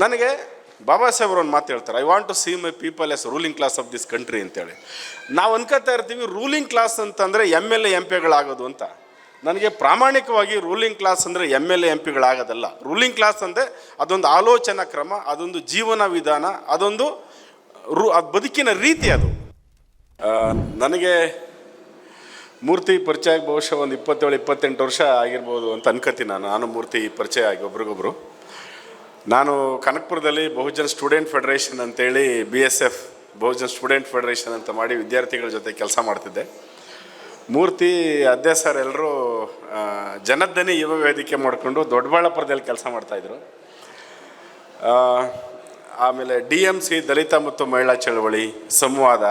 ನನಗೆ ಬಾಬಾ ಸಾಹೇಬ್ರು ಒಂದು ಮಾತು ಹೇಳ್ತಾರೆ I want to see my people as ruling class of this country ಅಂತೇಳಿ. ನಾವು ಅನ್ಕೋತಾ ಇರ್ತೀವಿ ರೂಲಿಂಗ್ ಕ್ಲಾಸ್ ಅಂತಂದರೆ ಎಂ ಎಲ್ ಎ ಎಂ ಪಿಗಳಾಗೋದು ಅಂತ. ನನಗೆ ಪ್ರಾಮಾಣಿಕವಾಗಿ ರೂಲಿಂಗ್ ಕ್ಲಾಸ್ ಅಂದರೆ ಎಂ ಎಲ್ ಎ ಎಂ ಪಿಗಳಾಗೋದಲ್ಲ ರೂಲಿಂಗ್ ಕ್ಲಾಸ್ ಅಂದರೆ ಅದೊಂದು ಆಲೋಚನಾ ಕ್ರಮ, ಅದೊಂದು ಜೀವನ ವಿಧಾನ, ಅದೊಂದು ರು, ಅದು ಬದುಕಿನ ರೀತಿ ಅದು. ನನಗೆ ಮೂರ್ತಿ ಪರಿಚಯ ಬಹುಶಃ ಒಂದು ಇಪ್ಪತ್ತೇಳು, ಇಪ್ಪತ್ತೆಂಟು ವರ್ಷ ಆಗಿರ್ಬೋದು ಅಂತ ಅನ್ಕೋತೀನಿ ನಾನು. ನಾನು ಮೂರ್ತಿ ಪರಿಚಯ ಆಗಿ ಒಬ್ರಿಗೊಬ್ರು. ನಾನು ಕನಕಪುರದಲ್ಲಿ ಬಹುಜನ್ ಸ್ಟೂಡೆಂಟ್ ಫೆಡರೇಷನ್ ಅಂತೇಳಿ B S F Bahujan student federation ಅಂತ ಮಾಡಿ ವಿದ್ಯಾರ್ಥಿಗಳ ಜೊತೆ ಕೆಲಸ ಮಾಡ್ತಿದ್ದೆ. ಮೂರ್ತಿ ಅದೇ ಸರ್ ಎಲ್ಲರೂ ಜನದ್ದನಿ ಯುವ ವೇದಿಕೆ ಮಾಡಿಕೊಂಡು ದೊಡ್ಡಬಳ್ಳಾಪುರದಲ್ಲಿ ಕೆಲಸ ಮಾಡ್ತಾಯಿದ್ರು ಆಮೇಲೆ ಡಿ ಎಂ ಸಿ ದಲಿತ ಮತ್ತು ಮಹಿಳಾ ಚಳವಳಿ, ಸಂವಾದ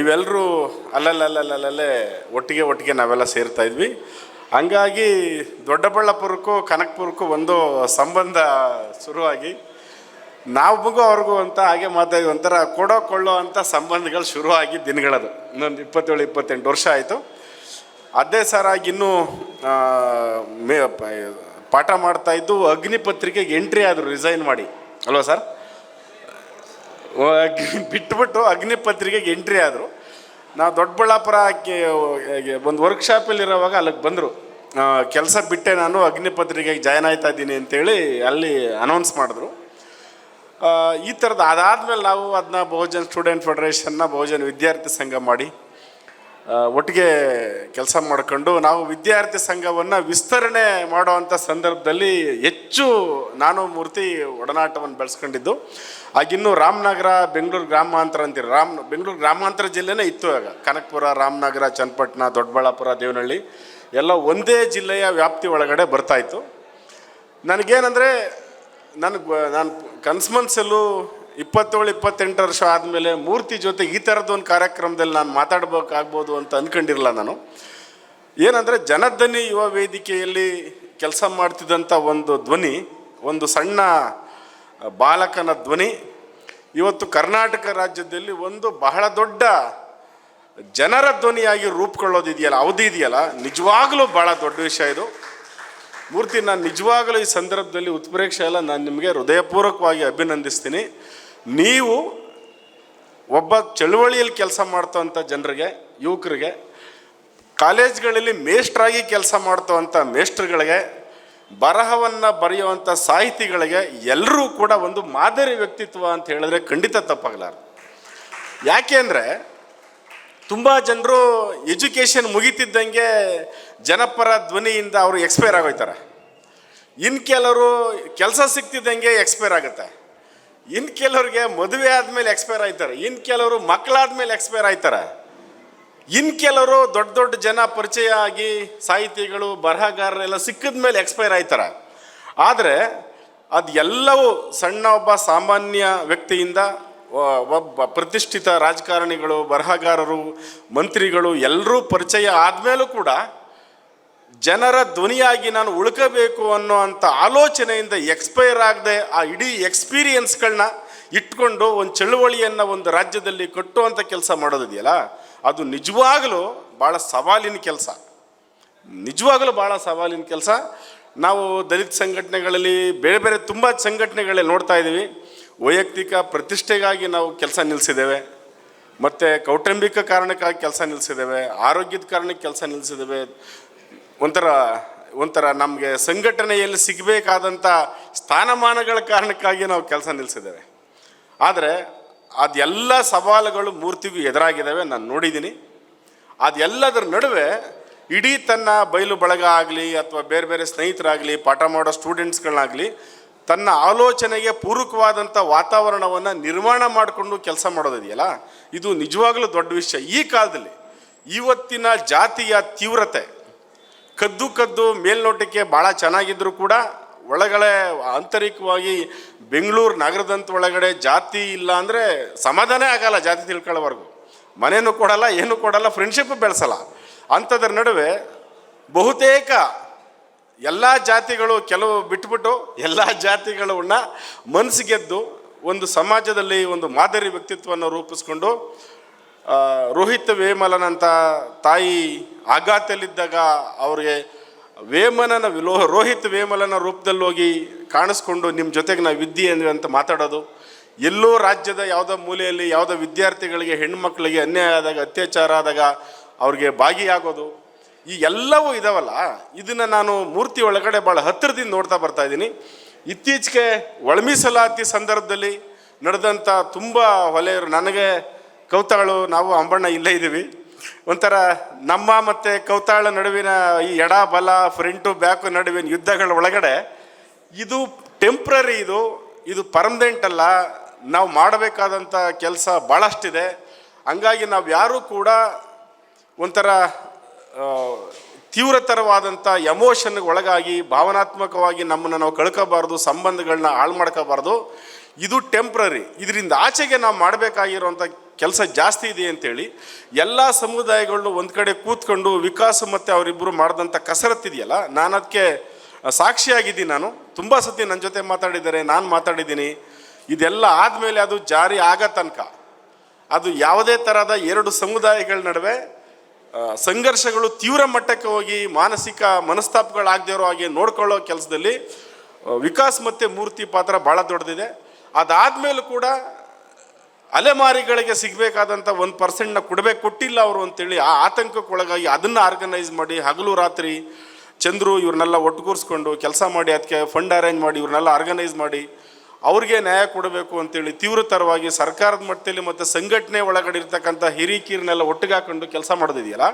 ಇವೆಲ್ಲರೂ ಅಲ್ಲಲ್ಲಲ್ಲಲ್ಲೇ ಒಟ್ಟಿಗೆ ಒಟ್ಟಿಗೆ ನಾವೆಲ್ಲ ಸೇರ್ತಾ ಇದ್ವಿ. ಹಂಗಾಗಿ ದೊಡ್ಡಬಳ್ಳಾಪುರಕ್ಕೂ ಕನಕಪುರಕ್ಕೂ ಒಂದು ಸಂಬಂಧ ಶುರುವಾಗಿ ನಾವು ಮಗು ಅವ್ರಿಗೂ ಅಂತ ಹಾಗೆ ಮಾತಾಡಿ ಒಂಥರ ಕೊಡೋ ಕೊಳ್ಳೋ ಅಂತ ಸಂಬಂಧಗಳು ಶುರುವಾಗಿ ದಿನಗಳದು. ಇನ್ನೊಂದು ಇಪ್ಪತ್ತೇಳು, ಇಪ್ಪತ್ತೆಂಟು ವರ್ಷ ಆಯಿತು. ಅದೇ ಸರ್ ಆಗಿ ಇನ್ನೂ ಮೇ ಪಾಠ ಮಾಡ್ತಾ ಇದ್ದು ಅಗ್ನಿಪತ್ರಿಕೆಗೆ ಎಂಟ್ರಿ ಆದರು ರಿಸೈನ್ ಮಾಡಿ. ಅಲ್ವಾ ಸರ್? ಬಿಟ್ಬಿಟ್ಟು ಅಗ್ನಿಪತ್ರಿಕೆಗೆ ಎಂಟ್ರಿ ಆದರು. ನಾವು ದೊಡ್ಡಬಳ್ಳಾಪುರ ಒಂದು ವರ್ಕ್ಶಾಪಲ್ಲಿರೋವಾಗ ಅಲ್ಲಿಗೆ ಬಂದರು. ಕೆಲಸ ಬಿಟ್ಟೆ ನಾನು ಅಗ್ನಿಪತ್ರಿಕೆಗೆ ಜಾಯ್ನ್ ಆಯ್ತಾ ಇದ್ದೀನಿ ಅಂತೇಳಿ ಅಲ್ಲಿ ಅನೌನ್ಸ್ ಮಾಡಿದ್ರು. ಈ ಥರದ್ದು ಅದಾದಮೇಲೆ ನಾವು ಅದನ್ನ ಬಹುಜನ್ ಸ್ಟೂಡೆಂಟ್ ಫೆಡರೇಷನ್ನ ಬಹುಜನ್ ವಿದ್ಯಾರ್ಥಿ ಸಂಘ ಮಾಡಿ ಒಟ್ಟಿಗೆ ಕೆಲಸ ಮಾಡ್ಕೊಂಡು ನಾವು ವಿದ್ಯಾರ್ಥಿ ಸಂಘವನ್ನು ವಿಸ್ತರಣೆ ಮಾಡುವಂಥ ಸಂದರ್ಭದಲ್ಲಿ ಹೆಚ್ಚು ನಾನು ಮೂರ್ತಿ ಒಡನಾಟವನ್ನು ಬೆಳೆಸ್ಕೊಂಡಿದ್ದು. ಆಗಿನ್ನೂ ರಾಮನಗರ, ಬೆಂಗಳೂರು ಗ್ರಾಮಾಂತರ ಅಂತೀರಿ, ರಾಮ್, ಬೆಂಗಳೂರು ಗ್ರಾಮಾಂತರ ಜಿಲ್ಲೆನೇ ಇತ್ತು ಆಗ. ಕನಕಪುರ, ರಾಮನಗರ, ಚನ್ನಪಟ್ಟಣ, ದೊಡ್ಡಬಳ್ಳಾಪುರ, ದೇವನಹಳ್ಳಿ. ಎಲ್ಲ ಒಂದೇ ಜಿಲ್ಲೆಯ ವ್ಯಾಪ್ತಿ ಒಳಗಡೆ ಬರ್ತಾಯಿತ್ತು ನನಗೇನಂದರೆ ನನಗೆ ನಾನು ಕನ್ಸ್ಮನ್ಸಲ್ಲೂ ಇಪ್ಪತ್ತೇಳು, ಇಪ್ಪತ್ತೆಂಟು ವರ್ಷ ಆದಮೇಲೆ ಮೂರ್ತಿ ಜೊತೆ ಈ ಥರದ್ದೊಂದು ಕಾರ್ಯಕ್ರಮದಲ್ಲಿ ನಾನು ಮಾತಾಡ್ಬೇಕಾಗ್ಬೋದು ಅಂತ ಅಂದ್ಕೊಂಡಿರಲ್ಲ ನಾನು. ಏನಂದರೆ ಜನಧ್ವನಿ ಯುವ ವೇದಿಕೆಯಲ್ಲಿ ಕೆಲಸ ಮಾಡ್ತಿದ್ದಂಥ ಒಂದು ಧ್ವನಿ, ಒಂದು ಸಣ್ಣ ಬಾಲಕನ ಧ್ವನಿ, ಇವತ್ತು ಕರ್ನಾಟಕ ರಾಜ್ಯದಲ್ಲಿ ಒಂದು ಬಹಳ ದೊಡ್ಡ ಜನರ ಧ್ವನಿಯಾಗಿ ರೂಪುಕೊಳ್ಳೋದಿದೆಯಲ್ಲ ಅವಧಿ ಇದೆಯಲ್ಲ, ನಿಜವಾಗಲೂ ಭಾಳ ದೊಡ್ಡ ವಿಷಯ ಇದು. ಮೂರ್ತಿ, ನಾನು ನಿಜವಾಗಲೂ ಈ ಸಂದರ್ಭದಲ್ಲಿ ಉತ್ಪ್ರೇಕ್ಷೆ ಎಲ್ಲ ನಾನು ನಿಮಗೆ ಹೃದಯಪೂರ್ವಕವಾಗಿ ಅಭಿನಂದಿಸ್ತೀನಿ. ನೀವು ಒಬ್ಬ ಚಳುವಳಿಯಲ್ಲಿ ಕೆಲಸ ಮಾಡ್ತವಂಥ ಜನರಿಗೆ, ಯುವಕರಿಗೆ, ಕಾಲೇಜ್ಗಳಲ್ಲಿ ಮೇಷ್ಟ್ರಾಗಿ ಕೆಲಸ ಮಾಡ್ತವಂಥ ಮೇಷ್ಟ್ರುಗಳಿಗೆ, ಬರಹವನ್ನು ಬರೆಯುವಂಥ ಸಾಹಿತಿಗಳಿಗೆ ಎಲ್ಲರೂ ಕೂಡ ಒಂದು ಮಾದರಿ ವ್ಯಕ್ತಿತ್ವ ಅಂತ ಹೇಳಿದ್ರೆ ಖಂಡಿತ ತಪ್ಪಾಗಲಾರ ಯಾಕೆ ಅಂದರೆ ತುಂಬ ಜನರು ಎಜುಕೇಷನ್ ಮುಗಿತಿದ್ದಂಗೆ ಜನಪರ ಧ್ವನಿಯಿಂದ ಅವರು ಎಕ್ಸ್ಪೈರ್ ಆಗೋಯ್ತಾರೆ. ಇನ್ನು ಕೆಲವರು ಕೆಲಸ ಸಿಗ್ತಿದ್ದಂಗೆ ಎಕ್ಸ್ಪೈರ್ ಆಗುತ್ತೆ. ಇನ್ನು ಕೆಲವ್ರಿಗೆ ಮದುವೆ ಆದಮೇಲೆ ಎಕ್ಸ್ಪೈರ್ ಆಯ್ತಾರೆ. ಇನ್ನು ಕೆಲವರು ಮಕ್ಕಳಾದ್ಮೇಲೆ ಎಕ್ಸ್ಪೈರ್ ಆಯ್ತಾರೆ. ಇನ್ನು ಕೆಲವರು ದೊಡ್ಡ ದೊಡ್ಡ ಜನ ಪರಿಚಯ ಆಗಿ ಸಾಹಿತಿಗಳು, ಬರಹಗಾರರೆಲ್ಲ ಸಿಕ್ಕಿದ ಮೇಲೆ ಎಕ್ಸ್ಪೈರ್ ಆಯ್ತಾರೆ. ಆದರೆ ಅದು ಎಲ್ಲವೂ ಸಣ್ಣ ಒಬ್ಬ ಸಾಮಾನ್ಯ ವ್ಯಕ್ತಿಯಿಂದ ಒಬ್ಬ ಪ್ರತಿಷ್ಠಿತ ರಾಜಕಾರಣಿಗಳು, ಬರಹಗಾರರು, ಮಂತ್ರಿಗಳು ಎಲ್ಲರೂ ಪರಿಚಯ ಆದಮೇಲೂ ಕೂಡ ಜನರ ಧ್ವನಿಯಾಗಿ ನಾನು ಉಳ್ಕೋಬೇಕು ಅನ್ನೋ ಅಂಥ ಆಲೋಚನೆಯಿಂದ ಎಕ್ಸ್ಪೈರ್ ಆಗದೆ ಆ ಇಡೀ ಎಕ್ಸ್ಪೀರಿಯನ್ಸ್ಗಳನ್ನ ಇಟ್ಕೊಂಡು ಒಂದು ಚಳುವಳಿಯನ್ನು ಒಂದು ರಾಜ್ಯದಲ್ಲಿ ಕಟ್ಟುವಂಥ ಕೆಲಸ ಮಾಡೋದಿದೆಯಲ್ಲ, ಅದು ನಿಜವಾಗಲೂ ಭಾಳ ಸವಾಲಿನ ಕೆಲಸ. ನಿಜವಾಗಲೂ ಭಾಳ ಸವಾಲಿನ ಕೆಲಸ. ನಾವು ದಲಿತ ಸಂಘಟನೆಗಳಲ್ಲಿ, ಬೇರೆ ಬೇರೆ ತುಂಬ ಸಂಘಟನೆಗಳಲ್ಲಿ ನೋಡ್ತಾ ಇದ್ದೀವಿ. ವೈಯಕ್ತಿಕ ಪ್ರತಿಷ್ಠೆಗಾಗಿ ನಾವು ಕೆಲಸ ನಿಲ್ಲಿಸಿದ್ದೇವೆ ಮತ್ತು ಕೌಟುಂಬಿಕ ಕಾರಣಕ್ಕಾಗಿ ಕೆಲಸ ನಿಲ್ಲಿಸಿದ್ದೇವೆ ಆರೋಗ್ಯದ ಕಾರಣಕ್ಕೆ ಕೆಲಸ ನಿಲ್ಲಿಸಿದ್ದೇವೆ ಒಂಥರ ಒಂಥರ ನಮಗೆ ಸಂಘಟನೆಯಲ್ಲಿ ಸಿಗಬೇಕಾದಂಥ ಸ್ಥಾನಮಾನಗಳ ಕಾರಣಕ್ಕಾಗಿ ನಾವು ಕೆಲಸ ನಿಲ್ಲಿಸಿದ್ದೇವೆ ಆದರೆ ಅದೆಲ್ಲ ಸವಾಲುಗಳು ಮೂರ್ತಿಗೂ ಎದುರಾಗಿದ್ದಾವೆ ನಾನು ನೋಡಿದ್ದೀನಿ. ಅದೆಲ್ಲದರ ನಡುವೆ ಇಡೀ ತನ್ನ ಬಯಲು ಬಳಗ ಆಗಲಿ ಅಥವಾ ಬೇರೆ ಬೇರೆ ಸ್ನೇಹಿತರಾಗಲಿ, ಪಾಠ ಮಾಡೋ ಸ್ಟೂಡೆಂಟ್ಸ್ಗಳನ್ನಾಗಲಿ ತನ್ನ ಆಲೋಚನೆಗೆ ಪೂರಕವಾದಂಥ ವಾತಾವರಣವನ್ನು ನಿರ್ಮಾಣ ಮಾಡಿಕೊಂಡು ಕೆಲಸ ಮಾಡೋದಿದೆಯಲ್ಲ, ಇದು ನಿಜವಾಗಲೂ ದೊಡ್ಡ ವಿಷಯ. ಈ ಕಾಲದಲ್ಲಿ ಇವತ್ತಿನ ಜಾತಿಯ ತೀವ್ರತೆ, ಕದ್ದು ಕದ್ದು ಮೇಲ್ನೋಟಕ್ಕೆ ಭಾಳ ಚೆನ್ನಾಗಿದ್ದರೂ ಕೂಡ ಒಳಗಡೆ ಆಂತರಿಕವಾಗಿ ಬೆಂಗಳೂರು ನಗರದಂತ ಒಳಗಡೆ ಜಾತಿ ಇಲ್ಲ ಅಂದರೆ ಸಮಾಧಾನೇ ಆಗಲ್ಲ ಜಾತಿ ತಿಳ್ಕೊಳ್ಳೋವರೆಗೂ. ಮನೇನೂ ಕೊಡಲ್ಲ, ಏನೂ ಕೊಡಲ್ಲ ಫ್ರೆಂಡ್ಶಿಪ್ ಬೆಳೆಸಲ್ಲ. ಅಂಥದ್ರ ನಡುವೆ ಬಹುತೇಕ ಎಲ್ಲ ಜಾತಿಗಳು ಕೆಲವು ಬಿಟ್ಬಿಟ್ಟು ಎಲ್ಲ ಜಾತಿಗಳನ್ನ ಮನಸ್ಸಿಗೆದ್ದು ಒಂದು ಸಮಾಜದಲ್ಲಿ ಒಂದು ಮಾದರಿ ವ್ಯಕ್ತಿತ್ವವನ್ನು ರೂಪಿಸ್ಕೊಂಡು ರೋಹಿತ್ ವೇಮಲನಂತ ತಾಯಿ ಆಘಾತಲ್ಲಿದ್ದಾಗ ಅವ್ರಿಗೆ ವೇಮನನ ವಿಲೋಹ ರೋಹಿತ್ ವೇಮಲನ ರೂಪದಲ್ಲಿ ಹೋಗಿ ಕಾಣಿಸ್ಕೊಂಡು ನಿಮ್ಮ ಜೊತೆಗೆ ನಾವು ವಿದ್ಯೆ ಅಂತ ಮಾತಾಡೋದು. ಎಲ್ಲೋ ರಾಜ್ಯದ ಯಾವುದೋ ಮೂಲೆಯಲ್ಲಿ ಯಾವುದೋ ವಿದ್ಯಾರ್ಥಿಗಳಿಗೆ ಹೆಣ್ಮಕ್ಳಿಗೆ ಅನ್ಯಾಯ ಆದಾಗ, ಅತ್ಯಾಚಾರ ಆದಾಗ ಅವ್ರಿಗೆ ಭಾಗಿಯಾಗೋದು. ಈ ಎಲ್ಲವೂ ಇದಾವಲ್ಲ? ಇದನ್ನು ನಾನು ಮೂರ್ತಿ ಒಳಗಡೆ ಭಾಳ ಹತ್ತಿರದಿಂದ ನೋಡ್ತಾ ಬರ್ತಾ ಇದ್ದೀನಿ. ಇತ್ತೀಚೆಗೆ ಒಳಮೀಸಲಾತಿ ಸಂದರ್ಭದಲ್ಲಿ ನಡೆದಂಥ ತುಂಬ ಹೊಲೆಯರು ನನಗೆ ಕೌತಾಳು, ನಾವು ಅಂಬಣ್ಣ ಇಲ್ಲೇ ಇದ್ದೀವಿ. ಒಂಥರ ನಮ್ಮ ಮತ್ತು ಕೌತಾಳ ನಡುವಿನ ಈ ಎಡ ಬಲ ಫ್ರಂಟು ಬ್ಯಾಕು ನಡುವಿನ ಯುದ್ಧಗಳ ಒಳಗಡೆ ಇದು ಟೆಂಪ್ರರಿ ಇದು ಇದು ಪರ್ಮನೆಂಟ್ ಅಲ್ಲ. ನಾವು ಮಾಡಬೇಕಾದಂಥ ಕೆಲಸ ಭಾಳಷ್ಟಿದೆ ಹಂಗಾಗಿ ನಾವು ಯಾರೂ ಕೂಡ ಒಂಥರ ತೀವ್ರತರವಾದಂಥ ಎಮೋಷನ್ಗೆ ಒಳಗಾಗಿ, ಭಾವನಾತ್ಮಕವಾಗಿ ನಮ್ಮನ್ನು ನಾವು ಕಳ್ಕೋಬಾರ್ದು ಸಂಬಂಧಗಳನ್ನ ಹಾಳು ಮಾಡ್ಕೋಬಾರ್ದು ಇದು ಟೆಂಪ್ರರಿ ಇದರಿಂದ ಆಚೆಗೆ ನಾವು ಮಾಡಬೇಕಾಗಿರುವಂಥ ಕೆಲಸ ಜಾಸ್ತಿ ಇದೆ ಅಂತೇಳಿ, ಎಲ್ಲ ಸಮುದಾಯಗಳು ಒಂದು ಕಡೆ ಕೂತ್ಕೊಂಡು ವಿಕಾಸ ಮತ್ತು ಅವರಿಬ್ಬರು ಮಾಡಿದಂಥ ಕಸರತ್ತಿದೆಯಲ್ಲ ನಾನು ಅದಕ್ಕೆ ಸಾಕ್ಷಿಯಾಗಿದ್ದೀನಿ ನಾನು. ತುಂಬ ಸತಿ ನನ್ನ ಜೊತೆ ಮಾತಾಡಿದ್ದಾರೆ, ನಾನು ಮಾತಾಡಿದ್ದೀನಿ. ಇದೆಲ್ಲ ಆದಮೇಲೆ ಅದು ಜಾರಿ ಆಗ ತನಕ. ಅದು ಯಾವುದೇ ಥರದ ಎರಡು ಸಮುದಾಯಗಳ ನಡುವೆ ಸಂಘರ್ಷಗಳು ತೀವ್ರ ಮಟ್ಟಕ್ಕೆ ಹೋಗಿ ಮಾನಸಿಕ ಮನಸ್ತಾಪಗಳಾಗದೇ ಇರೋ ಹಾಗೆ ನೋಡ್ಕೊಳ್ಳೋ ಕೆಲಸದಲ್ಲಿ ವಿಕಾಸ್ ಮತ್ತು ಮೂರ್ತಿ ಪಾತ್ರ ಭಾಳ ದೊಡ್ಡದಿದೆ. ಅದಾದಮೇಲೂ ಕೂಡ ಅಲೆಮಾರಿಗಳಿಗೆ ಸಿಗಬೇಕಾದಂಥ ಒಂದು ಪರ್ಸೆಂಟ್ನ ಕೊಡಬೇಕು, ಕೊಟ್ಟಿಲ್ಲ ಅವರು ಅಂತೇಳಿ ಆ ಆತಂಕಕ್ಕೊಳಗಾಗಿ ಅದನ್ನು ಆರ್ಗನೈಸ್ ಮಾಡಿ ಹಗಲು ರಾತ್ರಿ ಚಂದ್ರು ಇವ್ರನ್ನೆಲ್ಲ ಒಟ್ಟುಗೂರಿಸ್ಕೊಂಡು ಕೆಲಸ ಮಾಡಿ ಅದಕ್ಕೆ ಫಂಡ್ ಅರೇಂಜ್ ಮಾಡಿ, ಇವ್ರನ್ನೆಲ್ಲ ಆರ್ಗನೈಸ್ ಮಾಡಿ ಅವ್ರಿಗೆ ನ್ಯಾಯ ಕೊಡಬೇಕು ಅಂತೇಳಿ ತೀವ್ರತರವಾಗಿ ಸರ್ಕಾರದ ಮಟ್ಟದಲ್ಲಿ ಮತ್ತು ಸಂಘಟನೆ ಒಳಗಡೆ ಇರ್ತಕ್ಕಂಥ ಹಿರಿಕೀರನ್ನೆಲ್ಲ ಒಟ್ಟಿಗೆ ಹಾಕೊಂಡು ಕೆಲಸ ಮಾಡೋದಿದೆಯಲ್ಲ?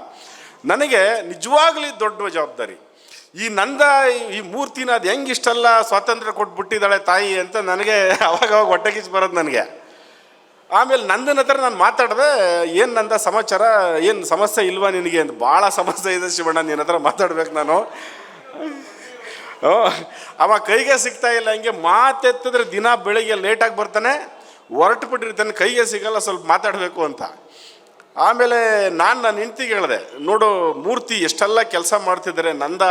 ನನಗೆ ನಿಜವಾಗ್ಲಿ ದೊಡ್ಡ ಜವಾಬ್ದಾರಿ. ಈ ನಂದ ಈ ಮೂರ್ತಿನ ಅದು ಹೆಂಗೆ ಇಷ್ಟೆಲ್ಲ ಸ್ವಾತಂತ್ರ್ಯ ಕೊಟ್ಬಿಟ್ಟಿದ್ದಾಳೆ ತಾಯಿ ಅಂತ ನನಗೆ ಅವಾಗ ಅವಾಗ ಬರೋದು ನನಗೆ. ಆಮೇಲೆ ನಂದನ ಹತ್ರ ನಾನು ಮಾತಾಡಿದೆ, ಏನು ನಂದ ಸಮಾಚಾರ? ಏನು ಸಮಸ್ಯೆ ಇಲ್ವಾ ನಿನಗೆ? ಅಂತ. ಭಾಳ ಸಮಸ್ಯೆ ಇದೆ ಶಿವಣ್ಣ, ನಿನ್ನ ಹತ್ರ ಮಾತಾಡ್ಬೇಕು ನಾನು. ಅವ ಕೈಗೆ ಸಿಗ್ತಾ ಇಲ್ಲ, ಹಂಗೆ ಮಾತೆತ್ತಿದ್ರೆ ದಿನ ಬೆಳಿಗ್ಗೆ ಲೇಟಾಗಿ ಬರ್ತಾನೆ ಹೊರಟು ಬಿಟ್ಟಿರ್ತಾನೆ ಕೈಗೆ ಸಿಗಲ್ಲ, ಸ್ವಲ್ಪ ಮಾತಾಡಬೇಕು ಅಂತ. ಆಮೇಲೆ ನಾನು ನನ್ನ ಹೆಂಡ್ತಿಗೆ ಹೇಳಿದೆ, ನೋಡು ಮೂರ್ತಿ, ಎಷ್ಟೆಲ್ಲ ಕೆಲಸ ಮಾಡ್ತಿದ್ದಾರೆ, ನಂದ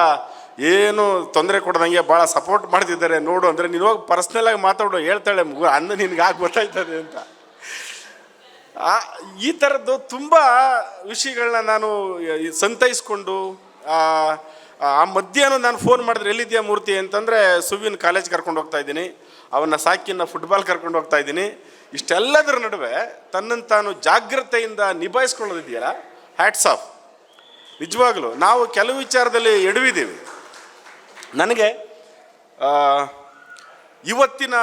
ಏನು ತೊಂದರೆ ಕೊಡ್ದಂಗೆ ಭಾಳ ಸಪೋರ್ಟ್ ಮಾಡ್ತಿದ್ದಾರೆ, ನೋಡು ಅಂದರೆ ನೀನು ಹೋಗಿ ಪರ್ಸ್ನಲಾಗಿ ಮಾತಾಡು, ಹೇಳ್ತಾಳೆ ಮಗು, ಅಂದ ನಿನ್ಗೆ ಆಗಿ ಗೊತ್ತಾಯ್ತದೆ ಅಂತ. ಈ ಥರದ್ದು ತುಂಬ ವಿಷಯಗಳನ್ನ ನಾನು ಸಂತೈಸ್ಕೊಂಡು ಆ, ಮಧ್ಯಾಹ್ನ ನಾನು ಫೋನ್ ಮಾಡಿದ್ರೆ ಎಲ್ಲಿದ್ಯಾ ಮೂರ್ತಿ ಅಂತಂದರೆ ಸುವಿನ ಕಾಲೇಜ್ ಕರ್ಕೊಂಡು ಹೋಗ್ತಾ ಇದ್ದೀನಿ. ಅವನ್ನ ಸಾಕಿನ ಫುಟ್ಬಾಲ್ ಕರ್ಕೊಂಡು ಹೋಗ್ತಾ ಇದ್ದೀನಿ. ಇಷ್ಟೆಲ್ಲದರ ನಡುವೆ ತನ್ನನ್ನು ತಾನು ಜಾಗ್ರತೆಯಿಂದ ನಿಭಾಯಿಸ್ಕೊಳ್ಳೋದಿದೆಯಲ್ಲ? ಹ್ಯಾಟ್ಸ್ ಆಫ್ ನಿಜವಾಗ್ಲೂ ನಾವು ಕೆಲವು ವಿಚಾರದಲ್ಲಿ ಎಡವಿದ್ದೀವಿ. ನನಗೆ ಇವತ್ತಿನ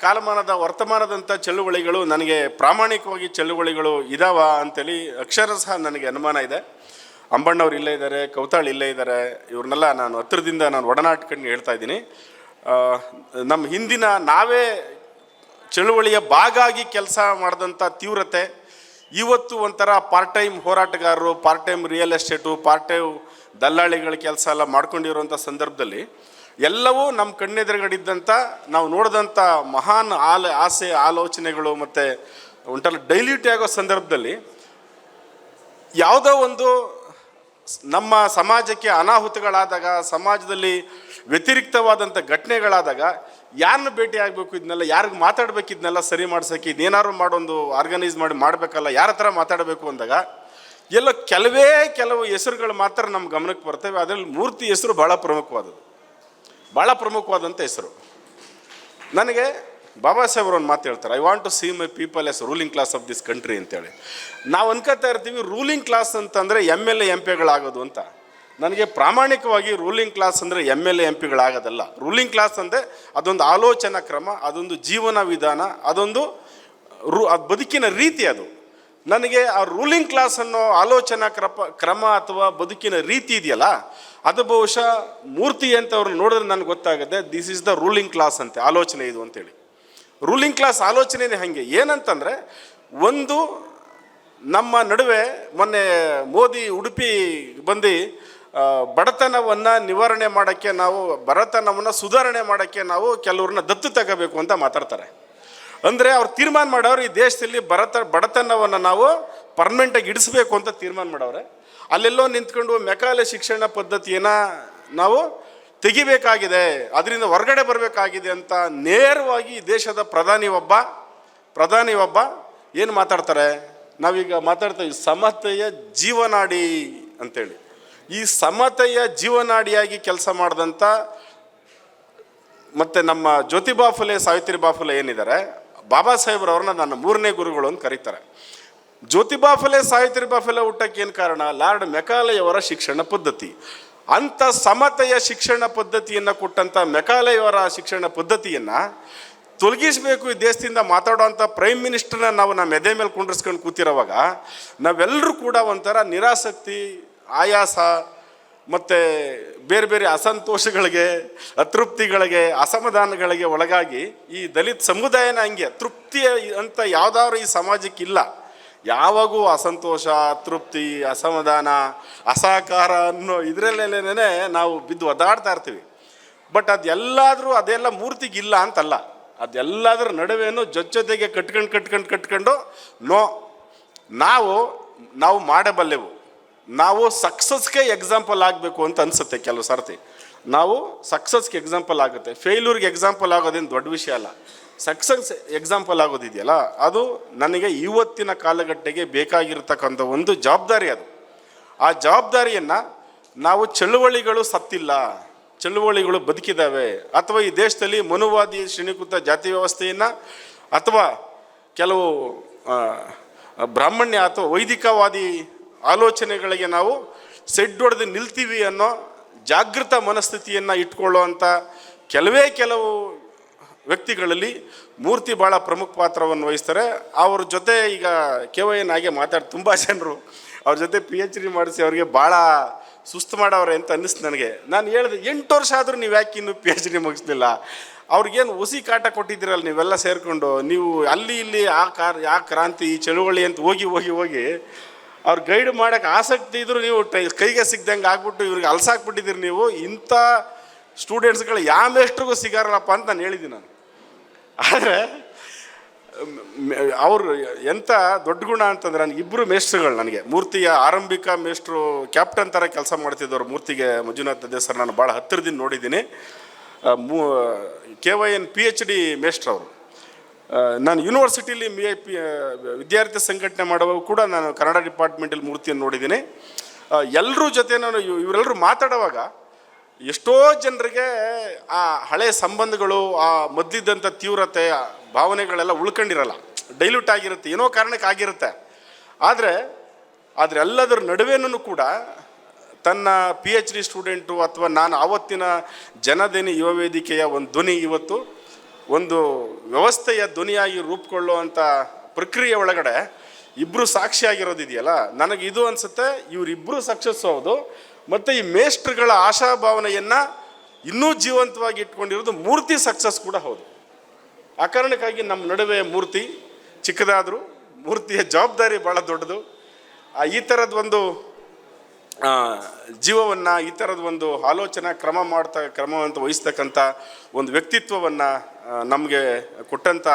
ಕಾಲಮಾನದ ವರ್ತಮಾನದಂಥ ಚಳುವಳಿಗಳು ನನಗೆ ಪ್ರಾಮಾಣಿಕವಾಗಿ ಚಳುವಳಿಗಳು ಇದಾವ ಅಂತೇಳಿ ಅಕ್ಷರಶಃ ನನಗೆ ಅನುಮಾನ ಇದೆ. ಅಂಬಣ್ಣವ್ರು ಇಲ್ಲೇ ಇದ್ದಾರೆ ಕೌತಾಳ್ ಇಲ್ಲೇ ಇದ್ದಾರೆ ಇವ್ರನ್ನೆಲ್ಲ ನಾನು ಹತ್ತಿರದಿಂದ ನಾನು ಒಡನಾಟಕಂಡು ಹೇಳ್ತಾ ಇದ್ದೀನಿ. ನಮ್ಮ ಹಿಂದಿನ ನಾವೇ ಚಳುವಳಿಯ ಭಾಗಾಗಿ ಕೆಲಸ ಮಾಡಿದಂಥ ತೀವ್ರತೆ, ಇವತ್ತು ಒಂಥರ ಪಾರ್ಟ್ ಟೈಮ್ ಹೋರಾಟಗಾರರು part time real estate part time ದಲ್ಲಾಳಿಗಳ ಕೆಲಸ ಎಲ್ಲ ಮಾಡ್ಕೊಂಡಿರುವಂಥ ಸಂದರ್ಭದಲ್ಲಿ ಎಲ್ಲವೂ ನಮ್ಮ ಕಣ್ಣೆದುರುಗಡಿದ್ದಂಥ ನಾವು ನೋಡಿದಂಥ ಮಹಾನ್ ಆಲ, ಆಸೆ, ಆಲೋಚನೆಗಳು ಮತ್ತು ಒಂಟಲ್ಲ ಡೈಲ್ಯೂಟಿ ಆಗೋ ಸಂದರ್ಭದಲ್ಲಿ ಯಾವುದೋ ಒಂದು ನಮ್ಮ ಸಮಾಜಕ್ಕೆ ಅನಾಹುತಗಳಾದಾಗ, ಸಮಾಜದಲ್ಲಿ ವ್ಯತಿರಿಕ್ತವಾದಂಥ ಘಟನೆಗಳಾದಾಗ ಯಾರನ್ನ ಭೇಟಿ ಆಗಬೇಕು ಇದನ್ನೆಲ್ಲ, ಯಾರಿಗೆ ಮಾತಾಡಬೇಕು ಇದನ್ನೆಲ್ಲ ಸರಿ ಮಾಡಿಸೋಕೆ ಇದೇನಾದ್ರು ಮಾಡೊಂದು ಆರ್ಗನೈಸ್ ಮಾಡಿ ಮಾಡಬೇಕಲ್ಲ, ಯಾರ ಹತ್ರ ಮಾತಾಡಬೇಕು ಅಂದಾಗ, ಎಲ್ಲೋ ಕೆಲವೇ ಕೆಲವು ಹೆಸರುಗಳು ಮಾತ್ರ ನಮ್ಮ ಗಮನಕ್ಕೆ ಬರ್ತವೆ. ಅದರಲ್ಲಿ ಮೂರ್ತಿ ಹೆಸರು ಭಾಳ ಪ್ರಮುಖವಾದದ್ದು. ಭಾಳ ಪ್ರಮುಖವಾದಂಥ ಹೆಸರು. ನನಗೆ ಬಾಬಾ ಸಾಹೇಬ್ ಒಂದು ಮಾತು ಹೇಳ್ತಾರೆ I want to see my people as ruling class of this country ಅಂತೇಳಿ. ನಾವು ಅನ್ಕೋತಾ ಇರ್ತೀವಿ ರೂಲಿಂಗ್ ಕ್ಲಾಸ್ ಅಂತಂದರೆ ಎಂ ಎಲ್ ಎ ಎಂ ಪಿಗಳಾಗೋದು ಅಂತ. ನನಗೆ ಪ್ರಾಮಾಣಿಕವಾಗಿ ರೂಲಿಂಗ್ ಕ್ಲಾಸ್ ಅಂದರೆ ಎಂ ಎಲ್ ಎ ಎಂ ಪಿಗಳಾಗೋದಲ್ಲ ರೂಲಿಂಗ್ ಕ್ಲಾಸ್ ಅಂದರೆ ಅದೊಂದು ಆಲೋಚನಾ ಕ್ರಮ, ಅದೊಂದು ಜೀವನ ವಿಧಾನ, ಅದೊಂದು ರೂ, ಅದು ಬದುಕಿನ ರೀತಿ ಅದು. ನನಗೆ ಆ ರೂಲಿಂಗ್ ಕ್ಲಾಸ್ ಅನ್ನೋ ಆಲೋಚನಾ ಕ್ರಪ, ಕ್ರಮ ಅಥವಾ ಬದುಕಿನ ರೀತಿ ಇದೆಯಲ್ಲ, ಅದು ಬಹುಶಃ ಮೂರ್ತಿ ಅಂತ ಅವ್ರನ್ನ ನೋಡಿದ್ರೆ ನನಗೆ ಗೊತ್ತಾಗುತ್ತೆ this is the ruling class ಅಂತೆ, ಆಲೋಚನೆ ಇದು ಅಂತೇಳಿ. ರೂಲಿಂಗ್ ಕ್ಲಾಸ್ ಆಲೋಚನೆನೇ ಹಾಗೆ. ಏನಂತಂದರೆ, ಒಂದು ನಮ್ಮ ನಡುವೆ ಮೊನ್ನೆ ಮೋದಿ ಉಡುಪಿ ಬಂದು ಬಡತನವನ್ನು ನಿವಾರಣೆ ಮಾಡೋಕ್ಕೆ ನಾವು, ಬಡತನವನ್ನು ಸುಧಾರಣೆ ಮಾಡೋಕ್ಕೆ ನಾವು ಕೆಲವ್ರನ್ನ ದತ್ತು ತಗೋಬೇಕು ಅಂತ ಮಾತಾಡ್ತಾರೆ. ಅಂದರೆ ಅವ್ರು ತೀರ್ಮಾನ ಮಾಡೋರು ಈ ದೇಶದಲ್ಲಿ ಬಡತ, ಬಡತನವನ್ನು ನಾವು ಪರ್ಮನೆಂಟಾಗಿ ಇಡಿಸ್ಬೇಕು ಅಂತ ತೀರ್ಮಾನ ಮಾಡವ್ರೆ ಅಲ್ಲೆಲ್ಲೋ ನಿಂತ್ಕೊಂಡು ಮೆಕಾಲೆ ಶಿಕ್ಷಣ ಪದ್ಧತಿಯನ್ನು ನಾವು ತೆಗಿಬೇಕಾಗಿದೆ, ಅದರಿಂದ ಹೊರಗಡೆ ಬರಬೇಕಾಗಿದೆ ಅಂತ ನೇರವಾಗಿ ದೇಶದ ಪ್ರಧಾನಿ ಒಬ್ಬ ಪ್ರಧಾನಿ ಒಬ್ಬ ಏನು ಮಾತಾಡ್ತಾರೆ? ನಾವೀಗ ಮಾತಾಡ್ತೀವಿ ಸಮತೆಯ ಜೀವನಾಡಿ ಅಂತೇಳಿ. ಈ ಸಮತೆಯ ಜೀವನಾಡಿಯಾಗಿ ಕೆಲಸ ಮಾಡಿದಂಥ ಮತ್ತು ನಮ್ಮ ಜ್ಯೋತಿಬಾ ಫುಲೆ ಸಾವಿತ್ರಿಬಾ ಬಾಫುಲೆ ಏನಿದ್ದಾರೆ, ಬಾಬಾ ಸಾಹೇಬ್ರವ್ರನ್ನ ನನ್ನ ಮೂರನೇ ಗುರುಗಳು ಅಂತ ಕರೀತಾರೆ. ಜ್ಯೋತಿಬಾ ಫುಲೆ ಸಾವಿತ್ರಿಬಾ ಬಾಫುಲೆ ಹುಟ್ಟಕ್ಕೆ ಏನು ಕಾರಣ? ಲಾರ್ಡ್ ಮೆಕಾಲೆಯವರ ಶಿಕ್ಷಣ ಪದ್ಧತಿ. ಅಂಥ ಸಮತೆಯ ಶಿಕ್ಷಣ ಪದ್ಧತಿಯನ್ನು ಕೊಟ್ಟಂಥ ಮೆಕಾಲೆಯವರ ಶಿಕ್ಷಣ ಪದ್ಧತಿಯನ್ನು ತೊಲಗಿಸಬೇಕು ಈ ದೇಶದಿಂದ ಮಾತಾಡುವಂಥ ಪ್ರೈಮ್ ಮಿನಿಸ್ಟರ್ನ ನಾವು ನಮ್ಮ ಎದೆ ಮೇಲೆ ಕುಂಡ್ರಿಸ್ಕೊಂಡು ಕೂತಿರೋವಾಗ ನಾವೆಲ್ಲರೂ ಕೂಡ ಒಂಥರ ನಿರಾಸಕ್ತಿ, ಆಯಾಸ ಮತ್ತು ಬೇರೆ ಬೇರೆ ಅಸಂತೋಷಗಳಿಗೆ, ಅತೃಪ್ತಿಗಳಿಗೆ, ಅಸಮಾಧಾನಗಳಿಗೆ ಒಳಗಾಗಿ ಈ ದಲಿತ ಸಮುದಾಯನ ಹಂಗೆ ತೃಪ್ತಿ ಅಂತ ಯಾವುದಾದ್ರು ಈ ಸಮಾಜಕ್ಕೆ ಇಲ್ಲ ಯಾವಾಗೂ ಅಸಂತೋಷ ಅತೃಪ್ತಿ ಅಸಮಾಧಾನ ಅಸಹಕಾರ ಅನ್ನೋ ಇದರಲ್ಲೇನೇ ನಾವು ಬಿದ್ದು ಒದ್ದಾಡ್ತಾ ಇರ್ತೀವಿ. ಬಟ್ ಅದೆಲ್ಲಾದರೂ ಅದೆಲ್ಲ ಮೂರ್ತಿಗಿಲ್ಲ ಅಂತಲ್ಲ. ಅದೆಲ್ಲದರ ನಡುವೆನೂ ಜೊತೆಗೆ ಕಟ್ಕೊಂಡು ಕಟ್ಕೊಂಡು ಕಟ್ಕೊಂಡು, ನೋ, ನಾವು ನಾವು ಮಾಡಬಲ್ಲೆವು. ನಾವು ಸಕ್ಸಸ್ಗೆ ಎಕ್ಸಾಂಪಲ್ ಆಗಬೇಕು ಅಂತ ಅನಿಸುತ್ತೆ ಕೆಲವು ಸರ್ತಿ. ನಾವು ಸಕ್ಸಸ್ಗೆ ಎಕ್ಸಾಂಪಲ್ ಆಗುತ್ತೆ. ಫೇಲ್ಯೂರ್ಗೆ ಎಕ್ಸಾಂಪಲ್ ಆಗೋದೇನು ದೊಡ್ಡ ವಿಷಯ ಅಲ್ಲ. ಸಕ್ಸಸ್ ಎಕ್ಸಾಂಪಲ್ ಆಗೋದಿದೆಯಲ್ಲ, ಅದು ನನಗೆ ಇವತ್ತಿನ ಕಾಲಘಟ್ಟೆಗೆ ಬೇಕಾಗಿರತಕ್ಕಂಥ ಒಂದು ಜವಾಬ್ದಾರಿ ಅದು. ಆ ಜವಾಬ್ದಾರಿಯನ್ನು ನಾವು ಚಳುವಳಿಗಳು ಸತ್ತಿಲ್ಲ, ಚಳುವಳಿಗಳು ಬದುಕಿದ್ದಾವೆ, ಅಥವಾ ಈ ದೇಶದಲ್ಲಿ ಮನುವಾದಿ ಶ್ರೇಣೀಕೃತ ಜಾತಿ ವ್ಯವಸ್ಥೆಯನ್ನು, ಅಥವಾ ಕೆಲವು ಬ್ರಾಹ್ಮಣ್ಯ ಅಥವಾ ವೈದಿಕವಾದಿ ಆಲೋಚನೆಗಳಿಗೆ ನಾವು ಸೆಡ್ ಹೊಡೆದು ನಿಲ್ತೀವಿ ಅನ್ನೋ ಜಾಗೃತ ಮನಸ್ಥಿತಿಯನ್ನು ಇಟ್ಕೊಳ್ಳುವಂಥ ಕೆಲವೇ ಕೆಲವು ವ್ಯಕ್ತಿಗಳಲ್ಲಿ ಮೂರ್ತಿ ಭಾಳ ಪ್ರಮುಖ ಪಾತ್ರವನ್ನು ವಹಿಸ್ತಾರೆ. ಅವ್ರ ಜೊತೆ ಈಗ ಕೆ ವೈ ಎನ್ ಹಾಗೆ ಮಾತಾಡಿ, ತುಂಬ ಜನರು ಅವ್ರ ಜೊತೆ ಪಿ ಎಚ್ ಡಿ ಮಾಡಿಸಿ ಅವ್ರಿಗೆ ಭಾಳ ಸುಸ್ತು ಮಾಡವ್ರೆ ಅಂತ ಅನ್ನಿಸ್ತು ನನಗೆ. ನಾನು ಹೇಳಿದೆ, ಎಂಟು ವರ್ಷ ಆದರೂ ನೀವು ಯಾಕೆ ಇನ್ನೂ ಪಿ ಎಚ್ ಡಿ ಮುಗಿಸ್ಲಿಲ್ಲ? ಅವ್ರಿಗೇನು ಹುಸಿ ಕಾಟ ಕೊಟ್ಟಿದ್ದೀರಲ್ಲ ನೀವೆಲ್ಲ ಸೇರಿಕೊಂಡು, ನೀವು ಅಲ್ಲಿ ಇಲ್ಲಿ ಆ ಕಾರ್, ಆ ಕ್ರಾಂತಿ, ಈ ಚಳುವಳಿ ಅಂತ ಹೋಗಿ ಹೋಗಿ ಹೋಗಿ ಅವ್ರು ಗೈಡ್ ಮಾಡೋಕ್ಕೆ ಆಸಕ್ತಿ ಇದ್ರು ನೀವು ಟೈ, ಕೈಗೆ ಸಿಗ್ದಂಗೆ ಆಗ್ಬಿಟ್ಟು ಇವ್ರಿಗೆ ಅಲ್ಸಾಕ್ಬಿಟ್ಟಿದ್ದೀರಿ ನೀವು. ಇಂಥ ಸ್ಟೂಡೆಂಟ್ಸ್ಗಳು ಯಾವ ಮೇಷ್ಟ್ರಿಗೂ ಸಿಗಾರಲ್ಲಪ್ಪ ಅಂತ ನಾನು ಹೇಳಿದ್ದೀನಿ ನಾನು. ಆದರೆ ಅವರು ಎಂಥ ದೊಡ್ಡ ಗುಣ ಅಂತಂದ್ರೆ ನನಗೆ ಇಬ್ಬರು ಮೇಸ್ಟ್ರುಗಳು ನನಗೆ. ಮೂರ್ತಿಯ ಆರಂಭಿಕ ಮೇಸ್ಟ್ರು ಕ್ಯಾಪ್ಟನ್ ಥರ ಕೆಲಸ ಮಾಡ್ತಿದ್ದವರು ಮೂರ್ತಿಗೆ ಮಂಜುನಾಥ್ ಸರ್ ನಾನು ಭಾಳ ಹತ್ತಿರದಿಂದ ನೋಡಿದ್ದೀನಿ. ಮೂ, K Y N P H D ಮೇಸ್ಟ್ರ್ ಅವರು. ನಾನು ಯೂನಿವರ್ಸಿಟಿಲಿ ಮಿ ಐ ಪಿ ವಿದ್ಯಾರ್ಥಿ ಸಂಘಟನೆ ಮಾಡುವಾಗ ಕೂಡ ನಾನು ಕನ್ನಡ ಡಿಪಾರ್ಟ್ಮೆಂಟಲ್ಲಿ ಮೂರ್ತಿಯನ್ನು ನೋಡಿದ್ದೀನಿ. ಎಲ್ಲರೂ ಜೊತೆ ನಾನು ಇವ್- ಇವರೆಲ್ಲರೂ ಮಾತಾಡುವಾಗ ಎಷ್ಟೋ ಜನರಿಗೆ ಆ ಹಳೆ ಸಂಬಂಧಗಳು, ಆ ಮದ್ದಿದ್ದಂಥ ತೀವ್ರತೆ ಭಾವನೆಗಳೆಲ್ಲ ಉಳ್ಕೊಂಡಿರಲ್ಲ. ಡೈಲ್ಯೂಟ್ ಆಗಿರುತ್ತೆ, ಏನೋ ಕಾರಣಕ್ಕೆ ಆಗಿರುತ್ತೆ. ಆದರೆ ಆದರೆ ಎಲ್ಲದರ ನಡುವೆನೂ ಕೂಡ ತನ್ನ ಪಿ ಎಚ್ ಡಿ ಸ್ಟೂಡೆಂಟು ಅಥವಾ ನಾನು ಆವತ್ತಿನ ಜನದೇನಿ ಯುವ ವೇದಿಕೆಯ ಒಂದು ಧ್ವನಿ ಇವತ್ತು, ಒಂದು ವ್ಯವಸ್ಥೆಯ ಧ್ವನಿಯಾಗಿ ರೂಪುಕೊಳ್ಳುವಂಥ ಪ್ರಕ್ರಿಯೆ ಒಳಗಡೆ ಇಬ್ಬರು ಸಾಕ್ಷಿಯಾಗಿರೋದಿದೆಯಲ್ಲ, ನನಗೆ ಇದು ಅನಿಸುತ್ತೆ ಇವರಿಬ್ಬರು ಸಕ್ಸಸ್ ಹೌದು ಮತ್ತು ಈ ಮೇಷ್ಟ್ರುಗಳ ಆಶಾಭಾವನೆಯನ್ನು ಇನ್ನೂ ಜೀವಂತವಾಗಿ ಇಟ್ಕೊಂಡಿರೋದು ಮೂರ್ತಿ ಸಕ್ಸಸ್ ಕೂಡ ಹೌದು. ಆ ಕಾರಣಕ್ಕಾಗಿ ನಮ್ಮ ನಡುವೆ ಮೂರ್ತಿ ಚಿಕ್ಕದಾದರೂ, ಮೂರ್ತಿಯ ಜವಾಬ್ದಾರಿ ಭಾಳ ದೊಡ್ಡದು. ಈ ಥರದ ಒಂದು ಜೀವವನ್ನು, ಈ ಥರದ ಒಂದು ಆಲೋಚನಾ ಕ್ರಮ ಮಾಡ್ತಾ ಕ್ರಮವಂತ ವಹಿಸ್ತಕ್ಕಂಥ ಒಂದು ವ್ಯಕ್ತಿತ್ವವನ್ನು ನಮಗೆ ಕೊಟ್ಟಂಥ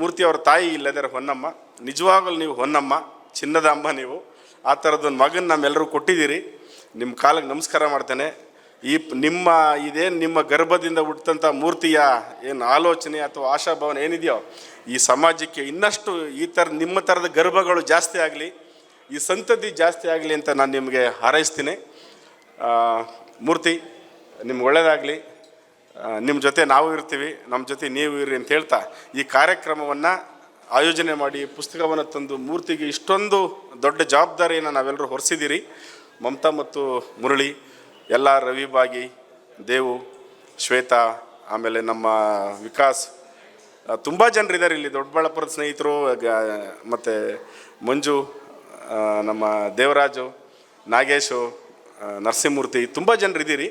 ಮೂರ್ತಿಯವರ ತಾಯಿ ಇಲ್ಲದರೆ ಹೊನ್ನಮ್ಮ. ನಿಜವಾಗಲೂ ನೀವು ಹೊನ್ನಮ್ಮ ಚಿನ್ನದ ಅಮ್ಮ ನೀವು. ಆ ಥರದೊಂದು ಮಗನ ನಮ್ಮೆಲ್ಲರೂ ಕೊಟ್ಟಿದ್ದೀರಿ. ನಿಮ್ಮ ಕಾಲಕ್ಕೆ ನಮಸ್ಕಾರ ಮಾಡ್ತೇನೆ. ಈ ನಿಮ್ಮ ಇದೇನು ನಿಮ್ಮ ಗರ್ಭದಿಂದ ಹುಟ್ಟಂಥ ಮೂರ್ತಿಯ ಏನು ಆಲೋಚನೆ ಅಥವಾ ಆಶಾಭಾವನೆ ಏನಿದೆಯೋ, ಈ ಸಮಾಜಕ್ಕೆ ಇನ್ನಷ್ಟು ಈ ಥರ ನಿಮ್ಮ ಥರದ ಗರ್ಭಗಳು ಜಾಸ್ತಿ ಆಗಲಿ, ಈ ಸಂತತಿ ಜಾಸ್ತಿ ಆಗಲಿ ಅಂತ ನಾನು ನಿಮಗೆ ಹಾರೈಸ್ತೀನಿ. ಮೂರ್ತಿ, ನಿಮ್ಗೆ ಒಳ್ಳೆಯದಾಗಲಿ ನಿಮ್ಮ ಜೊತೆ ನಾವು ಇರ್ತೀವಿ ನಮ್ಮ ಜೊತೆ ನೀವು ಇರಿ ಅಂತ ಹೇಳ್ತಾ, ಈ ಕಾರ್ಯಕ್ರಮವನ್ನು ಆಯೋಜನೆ ಮಾಡಿ ಪುಸ್ತಕವನ್ನು ತಂದು ಮೂರ್ತಿಗೆ ಇಷ್ಟೊಂದು ದೊಡ್ಡ ಜವಾಬ್ದಾರಿಯನ್ನು ನಾವೆಲ್ಲರೂ ಹೊರಿಸಿದ್ದೀರಿ. ಮಮತಾ ಮತ್ತು ಮುರಳಿ, ಎಲ್ಲ ರವಿ ಬಾಗಿ, ದೇವು, ಶ್ವೇತಾ, ಆಮೇಲೆ ನಮ್ಮ ವಿಕಾಸ್ ತುಂಬ ಜನರಿದ್ದಾರೆ ಇಲ್ಲಿ. ದೊಡ್ಡಬಳ್ಳಾಪುರದ ಸ್ನೇಹಿತರು ಮತ್ತು ಮಂಜು ನಮ್ಮ ದೇವರಾಜು, ನಾಗೇಶು ನರಸಿಂಹಮೂರ್ತಿ, ತುಂಬ ಜನರಿದ್ದೀರಿ.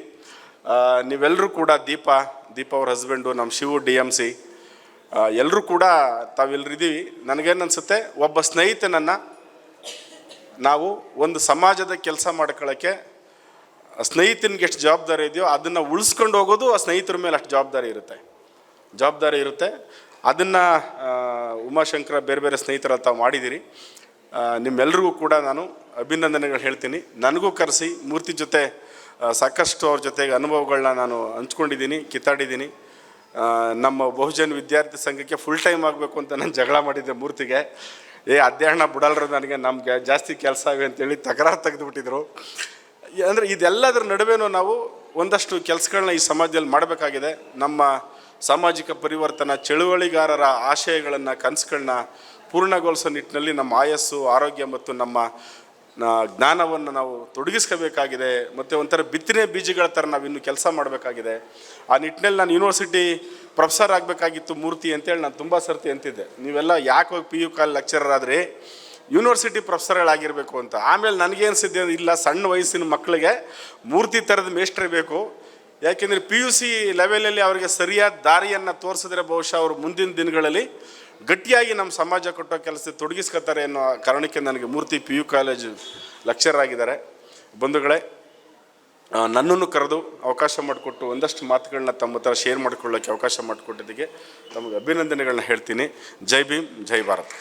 ನೀವೆಲ್ಲರೂ ಕೂಡ ದೀಪ ದೀಪ ಅವ್ರ ಹಸ್ಬೆಂಡು, ನಮ್ಮ ಶಿವು ಡಿ ಎಂ ಸಿ ಎಲ್ಲರೂ ಕೂಡ ತಾವೆಲ್ಲರಿದ್ದೀವಿ ನನಗೇನು ಅನಿಸುತ್ತೆ ಒಬ್ಬ ಸ್ನೇಹಿತನನ್ನು ನಾವು ಒಂದು ಸಮಾಜದ ಕೆಲಸ ಮಾಡ್ಕೊಳ್ಳೋಕ್ಕೆ ಸ್ನೇಹಿತನಿಗೆ ಎಷ್ಟು ಜವಾಬ್ದಾರಿ ಇದೆಯೋ ಅದನ್ನು ಉಳಿಸ್ಕೊಂಡು ಹೋಗೋದು ಆ ಸ್ನೇಹಿತರ ಮೇಲೆ ಅಷ್ಟು ಜವಾಬ್ದಾರಿ ಇರುತ್ತೆ. ಜವಾಬ್ದಾರಿ ಇರುತ್ತೆ. ಅದನ್ನು ಉಮಾಶಂಕರ ಬೇರೆ ಬೇರೆ ಸ್ನೇಹಿತರ ತಾವು ಮಾಡಿದ್ದೀರಿ. ನಿಮ್ಮೆಲ್ಲರಿಗೂ ಕೂಡ ನಾನು ಅಭಿನಂದನೆಗಳು ಹೇಳ್ತೀನಿ. ನನಗೂ ಕರೆಸಿ, ಮೂರ್ತಿ ಜೊತೆ ಸಾಕಷ್ಟು ಅವ್ರ ಜೊತೆಗೆ ಅನುಭವಗಳನ್ನ ನಾನು ಹಂಚ್ಕೊಂಡಿದ್ದೀನಿ, ಕಿತ್ತಾಡಿದ್ದೀನಿ. ನಮ್ಮ ಬಹುಜನ್ ವಿದ್ಯಾರ್ಥಿ ಸಂಘಕ್ಕೆ ಫುಲ್ ಟೈಮ್ ಆಗಬೇಕು ಅಂತ ನಾನು ಜಗಳ ಮಾಡಿದ್ದೆ ಮೂರ್ತಿಗೆ. ಏ, ಅಧ್ಯಯನ ಬಿಡಲ್ರು ನನಗೆ, ನಮ್ಗೆ ಜಾಸ್ತಿ ಕೆಲಸ ಇವೆ ಅಂತೇಳಿ ತಕರಾರು ತೆಗೆದುಬಿಟ್ಟಿದ್ರು. ಅಂದರೆ ಇದೆಲ್ಲದರ ನಡುವೆನೂ ನಾವು ಒಂದಷ್ಟು ಕೆಲಸಗಳನ್ನ ಈ ಸಮಾಜದಲ್ಲಿ ಮಾಡಬೇಕಾಗಿದೆ. ನಮ್ಮ ಸಾಮಾಜಿಕ ಪರಿವರ್ತನಾ ಚಳುವಳಿಗಾರರ ಆಶಯಗಳನ್ನು ಕನಸುಗಳನ್ನ ಪೂರ್ಣಗೊಳಿಸೋ ನಿಟ್ಟಿನಲ್ಲಿ ನಮ್ಮ ಆಯಸ್ಸು, ಆರೋಗ್ಯ ಮತ್ತು ನಮ್ಮ ಜ್ಞಾನವನ್ನು ನಾವು ತೊಡಗಿಸ್ಕೋಬೇಕಾಗಿದೆ. ಮತ್ತು ಒಂಥರ ಬಿತ್ತನೆ ಬೀಜಗಳ ಥರ ನಾವು ಇನ್ನು ಕೆಲಸ ಮಾಡಬೇಕಾಗಿದೆ. ಆ ನಿಟ್ಟಿನಲ್ಲಿ ನಾನು ಯೂನಿವರ್ಸಿಟಿ ಪ್ರೊಫೆಸರ್ ಆಗಬೇಕಾಗಿತ್ತು ಮೂರ್ತಿ ಅಂತೇಳಿ ನಾನು ತುಂಬ ಸರ್ತಿ ಅಂತಿದ್ದೆ. ನೀವೆಲ್ಲ ಯಾಕೆ ಹೋಗಿ ಪಿ ಯು ಕಾಲ್ ಲೆಕ್ಚರರ್ ಆದರೆ? ಯೂನಿವರ್ಸಿಟಿ ಪ್ರೊಫೆಸರ್ಗಳಾಗಿರಬೇಕು ಅಂತ. ಆಮೇಲೆ ನನಗೇನಿಸಿದ್ದೆ ಇಲ್ಲ, ಸಣ್ಣ ವಯಸ್ಸಿನ ಮಕ್ಕಳಿಗೆ ಮೂರ್ತಿ ಥರದ ಮೇಷ್ಟ್ರೇ ಬೇಕು. ಯಾಕೆಂದರೆ ಪಿ ಯು ಸಿ ಲೆವೆಲಲ್ಲಿ ಅವರಿಗೆ ಸರಿಯಾದ ದಾರಿಯನ್ನು ತೋರಿಸಿದ್ರೆ ಬಹುಶಃ ಅವರು ಮುಂದಿನ ದಿನಗಳಲ್ಲಿ ಗಟ್ಟಿಯಾಗಿ ನಮ್ಮ ಸಮಾಜ ಕೊಟ್ಟೋ ಕೆಲಸ ತೊಡಗಿಸ್ಕೊತಾರೆ ಅನ್ನೋ ಕಾರಣಕ್ಕೆ ನನಗೆ Murthy P U college lecture ಆಗಿದ್ದಾರೆ. ಬಂಧುಗಳೇ ನನ್ನನ್ನು ಕರೆದು ಅವಕಾಶ ಮಾಡಿಕೊಟ್ಟು ಒಂದಷ್ಟು ಮಾತುಗಳನ್ನ ತಮ್ಮ ಹತ್ರ ಶೇರ್ ಮಾಡಿಕೊಳ್ಳೋಕ್ಕೆ ಅವಕಾಶ ಮಾಡಿಕೊಟ್ಟಿದ್ದಕ್ಕೆ ತಮಗೆ ಅಭಿನಂದನೆಗಳನ್ನ ಹೇಳ್ತೀನಿ. ಜೈ ಭೀಮ್, ಜೈ ಭಾರತ್.